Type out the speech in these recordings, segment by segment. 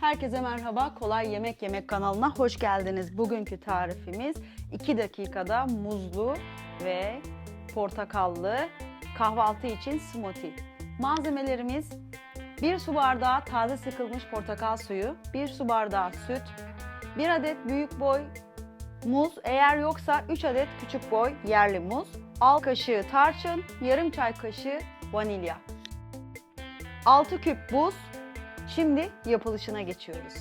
Herkese merhaba. Kolay Yemek Yemek kanalına hoş geldiniz. Bugünkü tarifimiz 2 dakikada muzlu ve portakallı kahvaltı için smoothie. Malzemelerimiz 1 su bardağı taze sıkılmış portakal suyu, 1 su bardağı süt, 1 adet büyük boy muz, eğer yoksa 3 adet küçük boy yerli muz, 6 kaşığı tarçın, yarım çay kaşığı vanilya. 6 küp buz. Şimdi yapılışına geçiyoruz.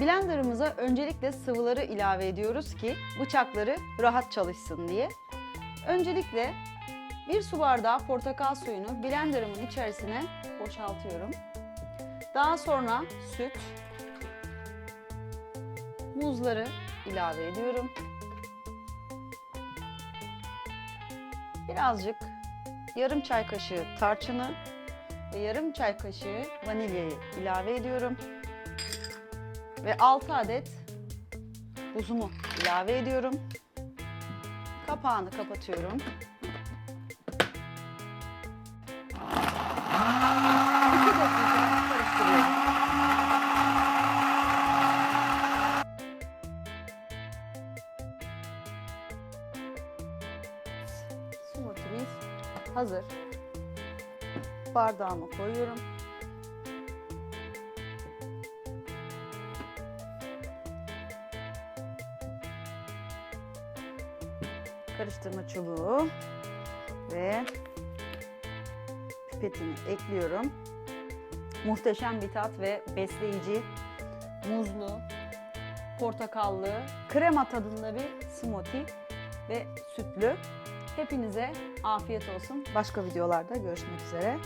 Blenderımıza öncelikle sıvıları ilave ediyoruz ki bıçakları rahat çalışsın diye. Öncelikle bir su bardağı portakal suyunu blenderımın içerisine boşaltıyorum. Daha sonra süt, muzları ilave ediyorum. Birazcık yarım çay kaşığı tarçını ve yarım çay kaşığı vanilyayı ilave ediyorum. Ve 6 adet buzumu ilave ediyorum. Kapağını kapatıyorum. Smoothie'miz hazır bardağıma koyuyorum. Karıştırma çubuğu ve pipetini ekliyorum. Muhteşem bir tat ve besleyici, muzlu, portakallı, krema tadında bir smoothie ve sütlü. Hepinize afiyet olsun. Başka videolarda görüşmek üzere.